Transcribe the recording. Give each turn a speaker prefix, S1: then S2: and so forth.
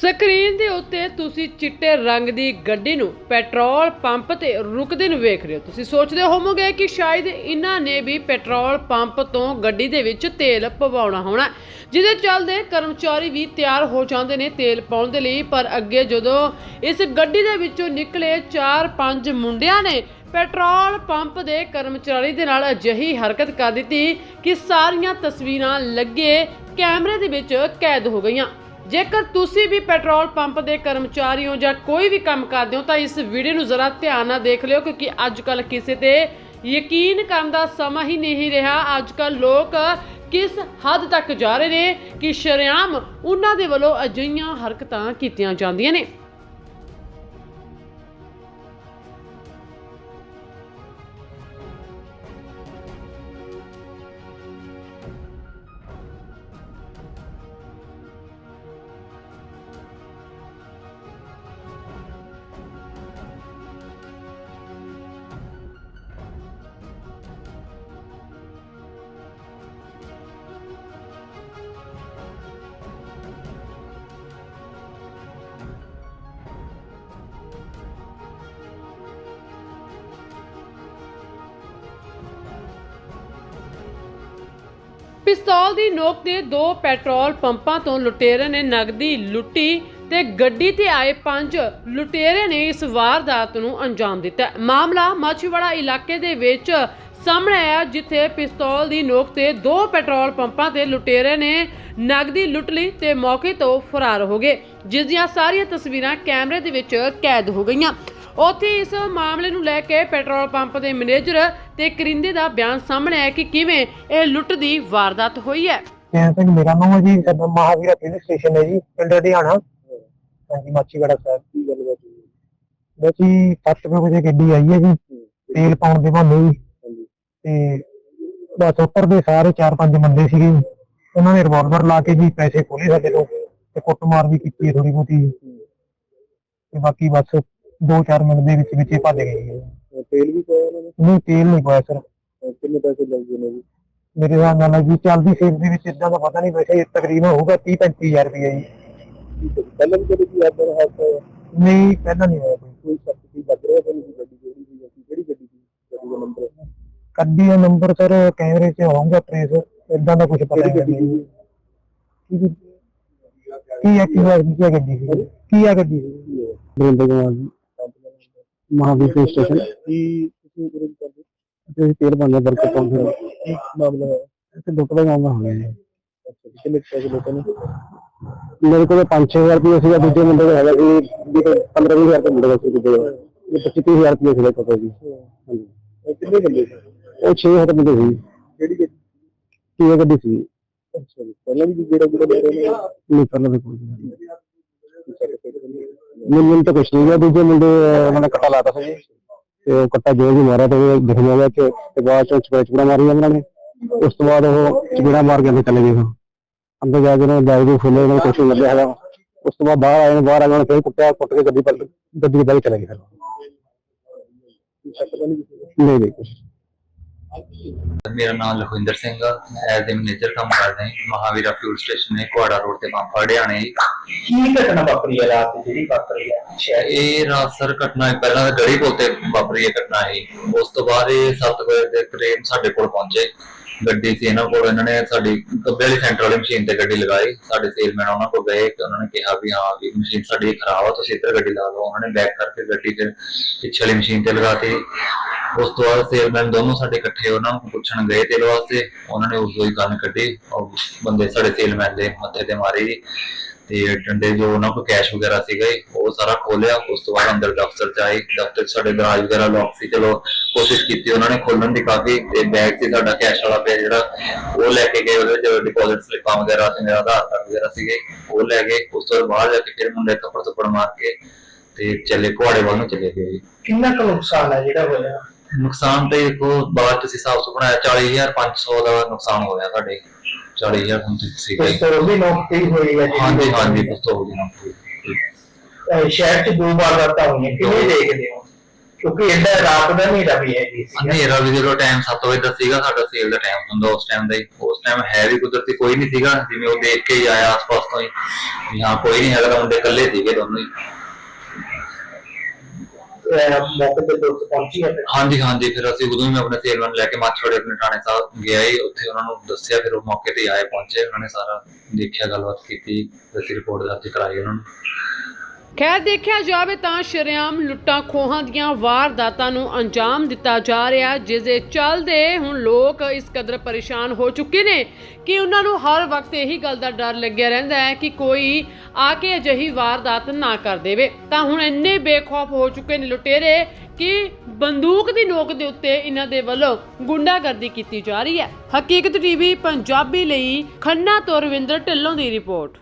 S1: Screen ਦੇ ਉੱਤੇ ਤੁਸੀਂ ਚਿੱਟੇ ਰੰਗ ਦੀ ਗੱਡੀ ਨੂੰ ਪੈਟਰੋਲ ਪੰਪ ਤੇ ਰੁਕਦੇ ਨੂੰ ਵੇਖ ਰਹੇ ਹੋ। ਤੁਸੀਂ ਸੋਚਦੇ ਹੋਵੋਗੇ ਕਿ ਸ਼ਾਇਦ ਇਹਨਾਂ ਨੇ ਵੀ ਪੈਟਰੋਲ ਪੰਪ ਤੋਂ ਗੱਡੀ ਦੇ ਵਿੱਚ ਤੇਲ ਪਵਾਉਣਾ ਹੋਣਾ। ਜਿਹਦੇ ਚੱਲਦੇ ਕਰਮਚਾਰੀ ਵੀ ਤਿਆਰ ਹੋ ਜਾਂਦੇ ਨੇ ਤੇਲ ਪਾਉਣ ਦੇ ਲਈ, ਪਰ ਅੱਗੇ ਜਦੋਂ ਇਸ ਗੱਡੀ ਦੇ ਵਿੱਚੋਂ ਨਿਕਲੇ 4-5 ਮੁੰਡਿਆਂ ਨੇ ਪੈਟਰੋਲ ਪੰਪ ਦੇ ਕਰਮਚਾਰੀ ਦੇ ਨਾਲ ਅਜਿਹੀ ਹਰਕਤ ਕਰ ਦਿੱਤੀ ਕਿ ਸਾਰੀਆਂ ਤਸਵੀਰਾਂ ਲੱਗੇ ਕੈਮਰੇ ਦੇ ਵਿੱਚ ਕੈਦ ਹੋ ਗਈਆਂ। ਜੇਕਰ ਤੁਸੀਂ ਵੀ ਪੈਟਰੋਲ ਪੰਪ ਦੇ ਕਰਮਚਾਰੀ ਹੋ ਜਾਂ ਕੋਈ ਵੀ ਕੰਮ ਕਰਦੇ ਹੋ, ਤਾਂ ਇਸ ਵੀਡੀਓ ਨੂੰ ਜ਼ਰਾ ਧਿਆਨ ਨਾਲ ਦੇਖ ਲਿਓ, ਕਿਉਂਕਿ ਅੱਜ ਕੱਲ ਕਿਸੇ ਤੇ ਯਕੀਨ ਕਰਨ ਦਾ ਸਮਾਂ ਹੀ ਨਹੀਂ ਰਿਹਾ। ਅੱਜ ਕੱਲ ਲੋਕ ਕਿਸ ਹੱਦ ਤੱਕ ਜਾ ਰਹੇ ਨੇ ਕਿ ਸ਼ਰੇਆਮ ਉਹਨਾਂ ਦੇ ਵੱਲੋਂ ਅਜਿਹੀਆਂ ਹਰਕਤਾਂ ਕੀਤੀਆਂ ਜਾਂਦੀਆਂ ਨੇ। ਪਿਸਤੌਲ ਦੀ ਨੋਕ ਤੇ ਦੋ ਪੈਟਰੋਲ ਪੰਪਾਂ ਤੋਂ ਲੁਟੇਰੇ ਨੇ ਨਗਦੀ ਲੁੱਟੀ ਤੇ ਗੱਡੀ ਤੇ ਆਏ ਪੰਜ ਲੁਟੇਰੇ ਨੇ ਇਸ ਵਾਰਦਾਤ ਨੂੰ ਅੰਜਾਮ ਦਿੱਤਾ। ਮਾਮਲਾ ਮਾਛੀਵਾੜਾ ਇਲਾਕੇ ਦੇ ਵਿੱਚ ਸਾਹਮਣੇ ਆਇਆ, ਜਿੱਥੇ ਪਿਸਤੌਲ ਦੀ ਨੋਕ ਤੇ ਦੋ ਪੈਟਰੋਲ ਪੰਪਾਂ ਤੇ ਲੁਟੇਰੇ ਨੇ ਨਗਦੀ ਲੁੱਟ ਲਈ ਤੇ ਮੌਕੇ ਤੋਂ ਫਰਾਰ ਹੋ ਗਏ, ਜਿਸ ਦੀਆਂ ਸਾਰੀਆਂ ਤਸਵੀਰਾਂ ਕੈਮਰੇ ਦੇ ਵਿੱਚ ਕੈਦ ਹੋ ਗਈਆਂ। ਉੱਥੇ ਇਸ ਮਾਮਲੇ ਨੂੰ ਲੈ ਕੇ ਪੈਟਰੋਲ ਪੰਪ ਦੇ ਮੈਨੇਜਰ ਤੇ ਕਰਿੰਦੇ ਦਾ ਬਿਆਨ ਸਾਹਮਣੇ ਆਇਆ ਕਿ ਕਿਵੇਂ ਇਹ ਲੁੱਟ ਦੀ ਵਾਰਦਾਤ ਹੋਈ ਹੈ।
S2: ਜੈਨ ਸਿੰਘ ਮੇਰਾ ਨਾਮ ਹੈ ਜੀ ਮਹਾਵੀਰ ਪੁਲਿਸ ਸਟੇਸ਼ਨ ਹੈ ਜੀ ਪਿੰਡ ਹਰਿਆਣਾ ਹਾਂਜੀ ਮਾਚੀਵਾੜਾ ਸਾਹਿਬ। ਕੀ ਗੱਲ ਬਸ ਜੀ 7 ਵਜੇ ਗੱਡੀ ਆਈ ਹੈ ਜੀ ਤੇਲ ਪਾਉਣ ਦੇ ਬਹਾਨੇ ਜੀ ਤੇ ਬਸ ਉੱਪਰ ਦੇ ਸਾਰੇ 4-5 ਬੰਦੇ ਸੀਗੇ। ਉਹਨਾਂ ਨੇ ਰਿਵਾਲਵਰ ਲਾ ਕੇ ਜੀ ਪੈਸੇ ਖੋਲੇ ਸਾਡੇ ਤੋਂ ਤੇ ਕੁੱਟਮਾਰ ਵੀ ਕੀਤੀ ਹੈ ਥੋੜੀ ਬਹੁਤੀ। ਤੇ ਬਾਕੀ ਬਸ 2-4 ਮਿੰਟ ਦੇ ਵਿੱਚ ਵਿੱਚ ਹੀ ਭੱਜ ਗਏ ਜੀ
S3: ਤੇਲ ਵੀ ਪਾਇਆ ਉਹਨਾਂ ਨੇ?
S2: ਨਹੀਂ ਤੇਲ ਨਹੀਂ ਪਾਇਆ ਸਰ
S3: ਕਿੰਨੇ ਪੈਸੇ ਲੱਗੇ ਨੇ ਜੀ?
S2: ਮੇਰੇ ਹਿਸਾਬ ਨਾਲ ਜੀ ਚੱਲਦੀ ਸੇਫ ਦੇ ਵਿੱਚ ਇਦਾਂ ਦਾ ਪਤਾ ਨਹੀਂ ਵੈਸੇ ਤਕਰੀਬਨ ਹੋਊਗਾ 30-35000 ਰੁਪਏ ਜੀ।
S3: ਪਹਿਲਾਂ ਵੀ ਕਦੇ ਕੀ ਆਪਣਾ ਹਾਦਸਾ ਹੋਇਆ?
S2: ਨਹੀਂ ਪਹਿਲਾਂ ਨਹੀਂ ਹੋਇਆ ਕੋਈ।
S3: ਕੋਈ ਸ਼ੱਕ ਸੀ? ਲੱਗ ਰਿਹਾ ਤੁਹਾਨੂੰ ਕਿ ਗੱਡੀ? ਕਿਹੜੀ ਸੀ ਜਾਂ ਕਿਹੜੀ ਗੱਡੀ ਸੀ? ਗੱਡੀ ਦਾ ਨੰਬਰ
S2: ਗੱਡੀ ਦਾ ਨੰਬਰ ਸਰ ਕੈਮਰੇ 'ਚ ਹੋਊਗਾ ਟ੍ਰੇਸ ਇਦਾਂ ਦਾ ਕੁਝ ਪਤਾ
S3: ਕਿਹੜੀ
S2: ਨਹੀਂ।
S3: ਗੱਡੀ ਸੀ?
S2: ਕੀ ਕੀ ਹੈ ਕੀ ਗੱਡੀ ਸੀ? ਕੀ ਹੈ ਗੱਡੀ ਸੀ? ਕੁਮਾਰ ਜੀ। ਮਹਾਵੀਰ ਪੁਲਿਸ ਸਟੇਸ਼ਨ
S3: ਕੀ ਤੁਸੀਂ ਵਿਰੋਧ ਕਰਦੇ
S2: ਤੇ ਤੇਲ ਬੰਦਾ ਬਰਕਤ ਤੋਂ ਫਿਰ
S3: ਕੀ ਮਾਮਲਾ ਹੈ
S2: ਤੇ ਲੁੱਟ ਦਾ ਮਾਮਲਾ ਹੋ ਗਿਆ ਜੀ
S3: ਅੱਛਾ ਜੀ, ਕਿੰਨੇ ਕੁ ਪੈਸੇ ਲੋਕਾਂ ਨੇ
S2: ਮੇਰੇ ਕੋਲ 5-6000 ਰੁਪਏ ਸੀਗਾ ਦੂਜੇ ਮੁੰਡੇ ਕੋਲ ਹੈਗਾ ਸੀ 15-20000 ਰੁਪਏ ਮੁੰਡੇ ਕੋਲ ਸੀ ਦੂਜੇ ਕੋਲ ਇਹ 25-30000 ਰੁਪਏ ਸੀਗਾ ਕੋਲ ਜੀ ਹਾਂਜੀ
S3: ਇਹ ਕਿੰਨੇ ਬੰਦੇ ਸੀ
S2: ਉਹ 6 ਹੱਟ ਮੁੰਡੇ ਸੀ
S3: ਕਿਹੜੀ ਗੱਡੀ
S2: ਕੀ ਗੱਡੀ ਸੀ
S3: ਅੱਛਾ ਜੀ ਪਹਿਲਾਂ ਵੀ ਜਿਹੜਾ ਜਿਹੜਾ ਲੈ ਰਹੇ ਨੇ
S2: ਨਹੀਂ ਪਹਿਲਾਂ ਦੇ ਕੋਲ ਨਹੀਂ ਮੈਨੂੰ ਤਾਂ ਕੁਛ ਨਹੀਂ ਗਿਆ। ਦੂਜੇ ਮੁੰਡੇ ਉਹਨਾਂ ਨੇ ਕੱਟਾ ਲਾਤਾ ਸੀ ਜੀ। ਤੇ ਉਹ ਕੱਟਾ ਜੋ ਵੀ ਮਾਰਿਆ ਤੇ ਉਹ ਦਿਖਿਆ ਗਿਆ ਕਿ ਤੇ ਬਾਅਦ ਚੋਂ ਚਪੜਾ ਚਪੜਾ ਮਾਰੀ ਉਹਨਾਂ ਨੇ। ਉਸ ਤੋਂ ਬਾਅਦ ਉਹ ਚਪੜਾ ਮਾਰ ਕੇ ਅੰਦਰ ਗਏ। ਅੰਦਰ ਜਾ ਕੇ ਉਹਨਾਂ ਦਾਈ ਦੇ ਫੁੱਲੇ ਉਹਨਾਂ ਨੂੰ ਲੱਗਿਆ ਹੈਗਾ। ਉਸ ਤੋਂ ਬਾਅਦ ਬਾਹਰ ਆਏ ਨੇ, ਬਾਹਰ ਆ ਫਿਰ ਕੁੱਟਿਆ, ਕੁੱਟ ਕੇ ਗੱਡੀ ਪਲਟ ਗੱਡੀ ਦੇ ਬਾਹਰ ਚਲੇ ਗਏ
S3: ਨਹੀਂ
S2: ਨਹੀਂ
S4: ਮੇਰਾ ਨਾਮ ਲਖਵਿੰਦਰ ਸਿੰਘ ਆ। ਐਜ਼ ਮੈਨੇਜਰ ਕੰਮ ਕਰਦਾ ਹਾਂ ਮਹਾਵੀਰਾ ਫਿਊਲ ਸਟੇਸ਼ਨ ਨੇ ਕੁਆੜਾ ਰੋਡ ਤੇ ਪੰਪ ਹਰਿਆਣੇ
S5: ਕੀ ਘਟਨਾ ਵਾਪਰੀ ਹੈ? ਰਾਤ ਦੀ ਜਿਹੜੀ ਵਾਪਰੀ ਹੈ ਸ਼ਾਇਦ
S4: ਇਹ ਰਾਤ ਸਰ ਘਟਨਾ ਹੈ, ਪਹਿਲਾਂ ਤਾਂ ਗੜੀ ਕੋਲ ਤੇ ਵਾਪਰੀ ਇਹ ਘਟਨਾ ਹੈ ਉਸ ਤੋਂ ਬਾਅਦ ਇਹ 7 ਵਜੇ ਦੇ ਕਰੀਬ ਸਾਡੇ ਕੋਲ ਪਹੁੰਚੇ। ਗੱਡੀ ਸੀ ਇਹਨਾਂ ਕੋਲ। ਇਹਨਾਂ ਨੇ ਸਾਡੀ ਕੱਬੇ ਵਾਲੀ ਸੈਂਟਰ ਵਾਲੀ ਮਸ਼ੀਨ ਤੇ ਗੱਡੀ ਲਗਾਈ। ਸਾਡੇ ਸੇਲਮੈਨ ਉਹਨਾਂ ਕੋਲ ਗਏ ਤੇ ਉਹਨਾਂ ਨੇ ਕਿਹਾ ਵੀ ਹਾਂ ਵੀ ਮਸ਼ੀਨ ਸਾਡੀ ਖਰਾਬ ਆ ਤੁਸੀਂ ਇੱਧਰ ਗੱਡੀ ਲਾ ਲਓ। ਉਹਨਾਂ ਨੇ ਬੈਕ ਕਰਕੇ ਗੱਡੀ ਫਿਰ ਪਿੱਛੇ ਵਾਲੀ ਮਸ਼ੀਨ ਤੇ ਲਗਾਤੀ ਉਸ ਤੋਂ ਬਾਅਦ ਸੇਲਮੈਨ ਦੋਨੋਂ ਸਾਡੇ ਇਕੱਠੇ ਉਹਨਾਂ ਨੂੰ ਪੁੱਛਣ ਗਏ ਤੇਲ ਵਾਸਤੇ ਉਹਨਾਂ ਨੇ ਉਸ ਹੀ ਗਨ ਕੱਢੀ। ਔਰ ਬੰਦੇ ਸਾਡੇ ਸੇਲਮੈਨ ਦੇ ਮੱਥੇ ਤੇ ਮਾਰੀ। ਜੀ ਤੇ ਡੰਡੇ ਜੋ ਉਹਨਾਂ ਕੋਲ ਕੈਸ਼ ਵਗੈਰਾ ਸੀਗਾ ਉਹ ਸਾਰਾ ਖੋਲਿਆ ਉਸ ਤੋਂ ਬਾਅਦ ਅੰਦਰ ਦਫ਼ਤਰ ਚ ਆਏ। ਦਫ਼ਤਰ ਸਾਡੇ ਦਰਾਜ ਵਗੈਰਾ ਲੌਕ ਸੀ। ਚਲੋ ਕੋਸ਼ਿਸ਼ ਕੀਤੀ ਉਹਨਾਂ ਨੇ ਖੋਲਣ ਦੀ ਕਾਫੀ। ਤੇ ਬੈਗ ਸੀ ਸਾਡਾ ਕੈਸ਼ ਵਾਲਾ ਪਿਆ ਜਿਹੜਾ ਉਹ ਲੈ ਕੇ ਗਏ ਉਹਦੇ ਵਿੱਚ ਡਿਪੋਜ਼ਿਟ ਸਲਿੱਪਾਂ ਵਗੈਰਾ ਤੇ ਮੇਰਾ ਆਧਾਰ ਕਾਰਡ ਵਗੈਰਾ ਸੀਗੇ ਉਹ ਲੈ ਗਏ। ਉਸ ਤੋਂ ਬਾਅਦ ਜਾ ਕੇ ਫਿਰ ਮੁੰਡੇ ਥੱਪੜ ਥੱਪੜ ਮਾਰ ਕੇ ਤੇ ਚੱਲੇ ਘੋੜੇ ਵੱਲ ਨੂੰ ਚਲੇ ਗਏ
S5: ਕਿੰਨਾ ਕੁ ਨੁਕਸਾਨ ਹੈ ਜਿਹੜਾ ਹੋਇਆ?
S4: ਨੁਕਸਾਨ ਤੇ ਦੇਖੋ ਬਾਅਦ ਅਸੀਂ ਹਿਸਾਬ ਤੋਂ ਬਣਾਇਆ 40500 ਦਾ ਨੁਕਸਾਨ ਹੋਇਆ ਸਾਡੇ। 40000 ਹੁਣ ਜੀ।
S5: ਵੀ ਨੌਕ ਤੇ ਹੀ। ਹੋਈ ਹੈ ਜਿਹੜੀ?
S4: ਹਾਂਜੀ ਹਾਂਜੀ ਪਿਸਤੌਲ ਦੀ ਨੌਕਰੀ
S5: ਅਹ ਸ਼ਹਿਰ ਚ ਦੋ ਵਾਰ ਰਾਤਾਂ ਹੋਈਆਂ ਕਿਵੇਂ ਦੇਖਦੇ ਹੋ? ਕਿਉਂਕਿ ਇਹਦਾ ਰਾਤ ਦਾ ਹਨੇਰਾ ਵੀ ਹੈ ਜੀ।
S4: ਹਨੇਰਾ ਵੀ ਜਦੋਂ ਟਾਈਮ 7 ਵਜੇ ਦਾ ਸੀਗਾ ਸਾਡਾ ਸੇਲ ਦਾ ਟਾਈਮ ਹੁੰਦਾ ਉਸ ਟਾਈਮ ਦਾ ਹੀ। ਉਸ ਟਾਈਮ ਹੈ ਵੀ ਕੁਦਰਤੀ ਕੋਈ ਨਹੀਂ ਸੀਗਾ ਜਿਵੇਂ ਉਹ ਦੇਖ ਕੇ ਹੀ ਆਇਆ ਆਸ-ਪਾਸ ਤੋਂ ਹੀ। ਹਾਂ ਕੋਈ ਨਹੀਂ ਹੈਗਾ ਤਾਂ ਮੁੰਡੇ ਇਕੱਲੇ ਸੀਗੇ ਦੋਨੋਂ ਹੀ।
S5: ਅਹ, ਮੌਕੇ ਤੇ ਪੁਲਿਸ ਪਹੁੰਚੀ ਹੈ ਫਿਰ।
S4: ਹਾਂਜੀ ਹਾਂਜੀ, ਫਿਰ ਅਸੀਂ ਉਦੋਂ ਹੀ ਮੈਂ ਆਪਣੇ ਸੇਲਮੈਨ ਲੈ ਕੇ ਮਾਛੋੜੇ ਆਪਣੇ ਥਾਣੇ ਸਾਹਿਬ ਗਿਆ ਹੀ ਉੱਥੇ ਉਹਨਾਂ ਨੂੰ ਦੱਸਿਆ, ਫਿਰ ਉਹ ਮੌਕੇ ਤੇ ਆਏ, ਪਹੁੰਚੇ, ਉਹਨਾਂ ਨੇ ਸਾਰਾ ਦੇਖਿਆ, ਗੱਲਬਾਤ ਕੀਤੀ, ਅਸੀਂ ਰਿਪੋਰਟ ਦਰਜ ਕਰਾਈ ਉਹਨਾਂ ਨੂੰ
S1: ਖੈਰ, ਦੇਖਿਆ ਜਾਵੇ ਤਾਂ ਸ਼ਰੇਆਮ ਲੁੱਟਾਂ ਖੋਹਾਂ ਦੀਆਂ ਵਾਰਦਾਤਾਂ ਨੂੰ ਅੰਜਾਮ ਦਿੱਤਾ ਜਾ ਰਿਹਾ ਜਿਸ ਦੇ ਚੱਲਦੇ ਹੁਣ ਲੋਕ ਇਸ ਕਦਰ ਪਰੇਸ਼ਾਨ ਹੋ ਚੁੱਕੇ ਨੇ। ਕਿ ਉਹਨਾਂ ਨੂੰ ਹਰ ਵਕਤ ਇਹੀ ਗੱਲ ਦਾ ਡਰ ਲੱਗਿਆ ਰਹਿੰਦਾ ਹੈ ਕਿ ਕੋਈ ਆ ਕੇ ਅਜਿਹੀ ਵਾਰਦਾਤ ਨਾ ਕਰ ਦੇਵੇ? ਤਾਂ ਹੁਣ ਇੰਨੇ ਬੇਖੌਫ ਹੋ ਚੁੱਕੇ ਨੇ ਲੁਟੇਰੇ ਕਿ ਬੰਦੂਕ ਦੀ ਨੋਕ ਦੇ ਉੱਤੇ ਇਹਨਾਂ ਦੇ ਵੱਲੋਂ ਗੁੰਡਾਗਰਦੀ ਕੀਤੀ ਜਾ ਰਹੀ ਹੈ। ਹਕੀਕਤ ਟੀਵੀ, ਪੰਜਾਬੀ ਲਈ ਖੰਨਾ ਤੋਂ ਰਵਿੰਦਰ ਢਿੱਲੋਂ ਦੀ ਰਿਪੋਰਟ।